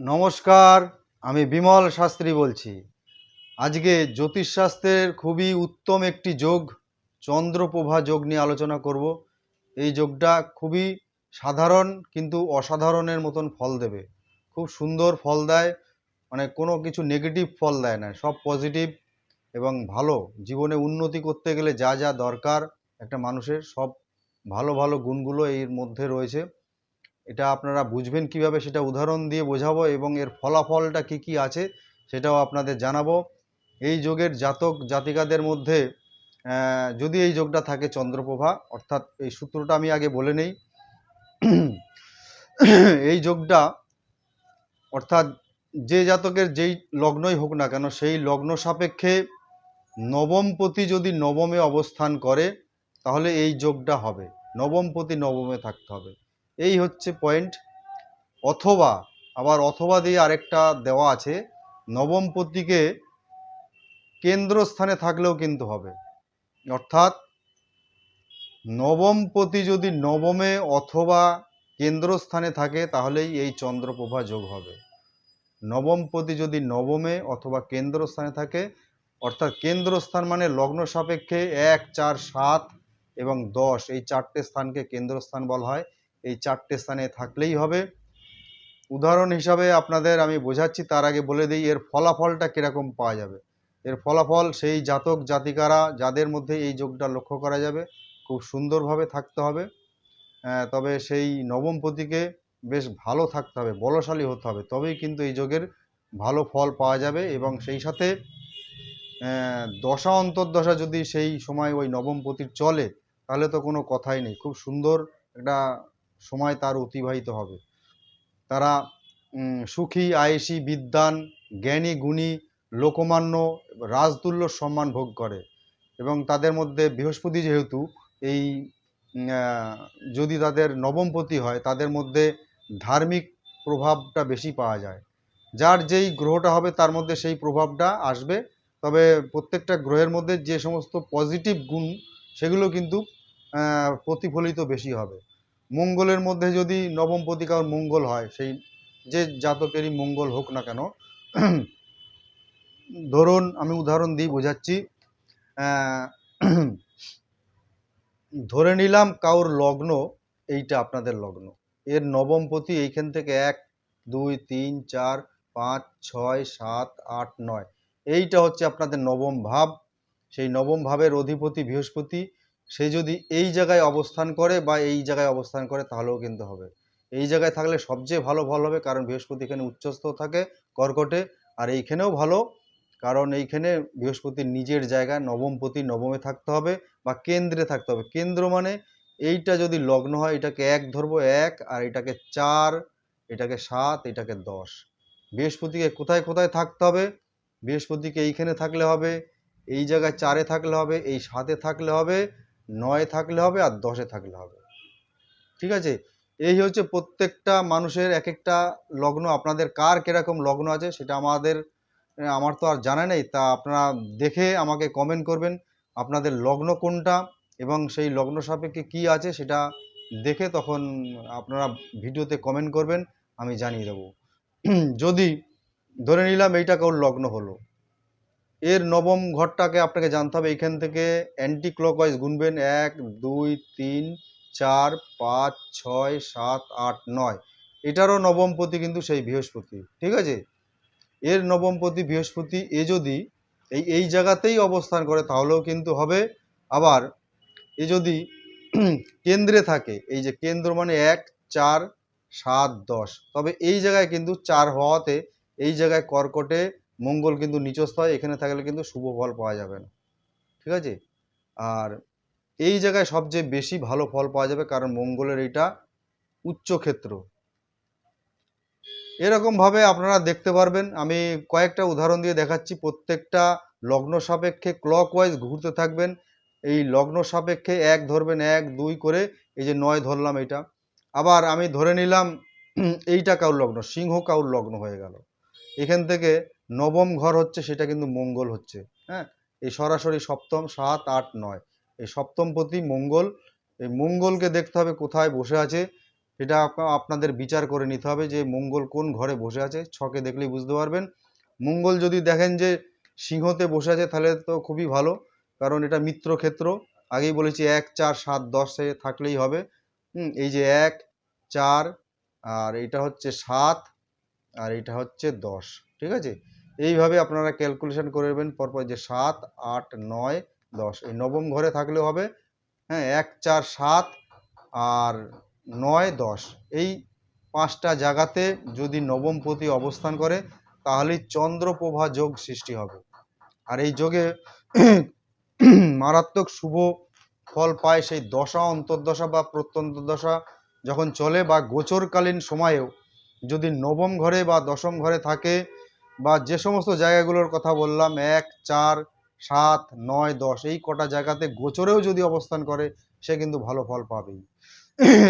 নমস্কার, আমি বিমল শাস্ত্রী বলছি। আজকে জ্যোতিষশাস্ত্রের খুবই উত্তম একটি যোগ, চন্দ্রপ্রভা যোগ নিয়ে আলোচনা করব। এই যোগটা খুবই সাধারণ কিন্তু অসাধারণের মতন ফল দেবে। খুব সুন্দর ফল দেয় মানে কোনো কিছু নেগেটিভ ফল দেয় না, সব পজিটিভ এবং ভালো। জীবনে উন্নতি করতে গেলে যা যা দরকার একটা মানুষের, সব ভালো ভালো গুণগুলো এর মধ্যে রয়েছে। এটা আপনারা বুঝবেন কীভাবে সেটা উদাহরণ দিয়ে বোঝাবো এবং এর ফলাফলটা কি কি আছে সেটাও আপনাদের জানাব। এই যোগের জাতক জাতিকাদের মধ্যে যদি এই যোগটা থাকে চন্দ্রপ্রভা, অর্থাৎ এই সূত্রটা আমি আগে বলে নেই। এই যোগটা, অর্থাৎ যে জাতকের যেই লগ্নই হোক না কেন, সেই লগ্ন সাপেক্ষে নবমপতি যদি নবমে অবস্থান করে, তাহলে এই যোগটা হবে। নবমপতি নবমে থাকতে হবে। এই হচ্ছে পয়েন্ট অথবা, আবার অথবা দিয়ে আরেকটা দেওয়া আছে, নবম নবমপতিকে কেন্দ্রস্থানে থাকলেও কিন্তু হবে। অর্থাৎ, নবম নবমপতি যদি নবমে অথবা কেন্দ্রস্থানে থাকে, তাহলেই এই চন্দ্রপ্রভা যোগ হবে। নবম নবমপতি যদি নবমে অথবা কেন্দ্রস্থানে থাকে, অর্থাৎ কেন্দ্রস্থান মানে লগ্ন সাপেক্ষে এক, চার, সাত এবং দশ, এই চারটে স্থানকে কেন্দ্রস্থান বলা হয়। এই চারটে স্থানে থাকলেই হবে। উদাহরণ হিসাবে আপনাদের আমি বোঝাচ্ছি, তার আগে বলে দিই, এর ফলাফলটা কীরকম পাওয়া যাবে। এর ফলাফল, সেই জাতক, জাতিকারা, যাদের মধ্যে এই যোগটা লক্ষ্য করা যাবে, খুব সুন্দরভাবে থাকতে হবে। তবে সেই নবম নবমপতিকে বেশ ভালো থাকতে হবে, বলশালী হতে হবে, তবেই কিন্তু এই যোগের ভালো ফল পাওয়া যাবে এবং সেই সাথে দশা অন্তর্দশা যদি সেই সময় ওই নবম নবমপতির চলে, তাহলে তো কোনো কথাই নেই। খুব সুন্দর একটা সময় তার অতিবাহিত হবে। তারা সুখী, আয়েসী, বিদ্বান, জ্ঞানী, গুণী, লোকমান্য, রাজতুল্য সম্মান ভোগ করে এবং তাদের মধ্যে বৃহস্পতি যেহেতু, এই যদি তাদের নবমপতি হয়, তাদের মধ্যে ধার্মিক প্রভাবটা বেশি পাওয়া যায়। যার যেই গ্রহটা হবে, তার মধ্যে সেই প্রভাবটা আসবে। তবে প্রত্যেকটা গ্রহের মধ্যে যে সমস্ত পজিটিভ গুণ, সেগুলো কিন্তু প্রতিফলিত বেশি হবে। মঙ্গলের মধ্যে যদি নবম প্রতিকার মঙ্গল হয়, সেই যে জাতকেরই মঙ্গল হোক না কেন, ধরুন আমি উদাহরণ দিই বোঝাচ্ছি ধরে নিলাম কাউর লগ্ন এইটা আপনাদের লগ্ন। এর নবমপতি এইখান থেকে এক, দুই, তিন, চার, পাঁচ, ছয়, সাত, আট, নয়। এইটা হচ্ছে আপনাদের নবম ভাব। সেই নবম ভাবের অধিপতি বৃহস্পতি সে যদি এই জায়গায় অবস্থান করে বা এই জায়গায় অবস্থান করে তাহলেও কিন্তু হবে। এই জায়গায় থাকলে সবচেয়ে ভালো ফল হবে, কারণ বৃহস্পতি এখানে উচ্চস্থ থাকে কর্কটে, আর এইখানেও ভালো, কারণ এইখানে বৃহস্পতির নিজের জায়গায় নবমপতি নবমে থাকতে হবে বা কেন্দ্রে থাকতে হবে। কেন্দ্র মানে এইটা যদি লগ্ন হয়, এটাকে এক ধরবো, এক, আর এটাকে চার, এটাকে সাত, এটাকে দশ। বৃহস্পতিকে কোথায় কোথায় থাকতে হবে? বৃহস্পতিকে এইখানে থাকলে হবে, এই জায়গায় চারে থাকলে হবে, এই সাতে থাকলে হবে নয় থাকলে হবে আর দশে থাকলে হবে। ঠিক আছে? এই হচ্ছে প্রত্যেকটা মানুষের এক একটা লগ্ন। আপনাদের কার কীরকম লগ্ন আছে সেটা আমাদের, আমার তো আর জানা নেই। তা আপনারা দেখে আমাকে কমেন্ট করবেন, আপনাদের লগ্ন কোনটা এবং সেই লগ্ন সাপেক্ষে কি আছে সেটা দেখে তখন আপনারা ভিডিওতে কমেন্ট করবেন, আমি জানিয়ে দেবো। যদি ধরে নিলাম এইটা কাউর লগ্ন হলো এর নবম ঘরটাকে আপনাকে জানতে হবে। এখান থেকে অ্যান্টি ক্লকওয়াইজ গুনবেন এক, দুই, তিন, চার, পাঁচ, ছয়, সাত, আট, নয়। এটারও নবমপতি কিন্তু সেই বৃহস্পতি, ঠিক আছে? এর নবমপতি বৃহস্পতি, এ যদি এই এই জায়গাতেই অবস্থান করে, তাহলেও কিন্তু হবে। আবার এ যদি কেন্দ্রে থাকে, এই যে কেন্দ্র মানে এক, চার, সাত, দশ। তবে এই জায়গায় কিন্তু চার হওয়াতে, এই জায়গায় কর্কটে মঙ্গল কিন্তু নিচস্থ হয়, এখানে থাকলে কিন্তু শুভ ফল পাওয়া যাবে না। ঠিক আছে? আর এই জায়গায় সবচেয়ে বেশি ভালো ফল পাওয়া যাবে কারণ মঙ্গলের এইটা উচ্চ ক্ষেত্র। এরকমভাবে আপনারা দেখতে পারবেন। আমি কয়েকটা উদাহরণ দিয়ে দেখাচ্ছি। প্রত্যেকটা লগ্ন সাপেক্ষে ক্লকওয়াইজ ঘুরতে থাকবেন। এই লগ্ন সাপেক্ষে এক ধরবেন, এক, দুই করে, এই যে নয় ধরলাম এটা আবার আমি ধরে নিলাম, এইটা কাউর লগ্ন, সিংহ কাউর লগ্ন হয়ে গেল। এখান থেকে নবম ঘর হচ্ছে, সেটা কিন্তু মঙ্গল হচ্ছে। হ্যাঁ? এই সরাসরি সপ্তম, সাত, আট, নয়। এই সপ্তম প্রতি মঙ্গল, এই মঙ্গলকে দেখতে হবে কোথায় বসে আছে। এটা আপনাদের বিচার করে নিতে হবে যে মঙ্গল কোন ঘরে বসে আছে। ছকে দেখলেই বুঝতে পারবেন। মঙ্গল যদি দেখেন যে সিংহতে বসে আছে, তাহলে তো খুবই ভালো। কারণ এটা মিত্র ক্ষেত্র। আগেই বলেছি, এক, চার, সাত, দশে থাকলেই হবে। এই যে এক, চার, আর এটা হচ্ছে সাত, আর এটা হচ্ছে দশ। ঠিক আছে? এইভাবে আপনারা ক্যালকুলেশন করে নেবেন পরপর যে সাত, আট, নয়, দশ। এই নবম ঘরে থাকলেও হবে হ্যাঁ এক, চার, সাত আর নয়, দশ। এই পাঁচটা জায়গাতে যদি নবমপতি অবস্থান করে, তাহলেই চন্দ্রপ্রভা যোগ সৃষ্টি হবে। আর এই যোগে মারাত্মক শুভ ফল পায় সেই দশা, অন্তর্দশা বা প্রত্যন্তদশা যখন চলে বা গোচরকালীন সময়েও যদি নবম ঘরে বা দশম ঘরে থাকে বা যে সমস্ত জায়গাগুলোর কথা বললাম, এক, চার, সাত, নয়, দশ, এই কটা জায়গাতে গোচরেও যদি অবস্থান করে, সে কিন্তু ভালো ফল পাবেই।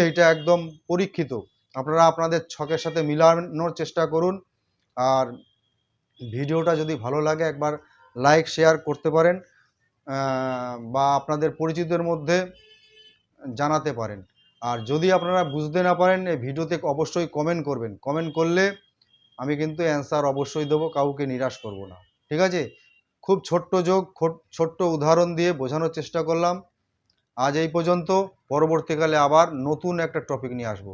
এটা একদম পরীক্ষিত। আপনারা আপনাদের ছকের সাথে মিলানোর চেষ্টা করুন। আর ভিডিওটা যদি ভালো লাগে, একবার লাইক, শেয়ার করতে পারেন বা আপনাদের পরিচিতদের মধ্যে জানাতে পারেন। আর যদি আপনারা বুঝতে না পারেন, এই ভিডিওতে অবশ্যই কমেন্ট করবেন। কমেন্ট করলে আমি কিন্তু অ্যান্সার অবশ্যই দেবো, কাউকে নিরাশ করব না। ঠিক আছে? খুব ছোট্ট যোগ ছোট্ট উদাহরণ দিয়ে বোঝানোর চেষ্টা করলাম। আজ এই পর্যন্ত, পরবর্তীকালে আবার নতুন একটা টপিক নিয়ে আসব।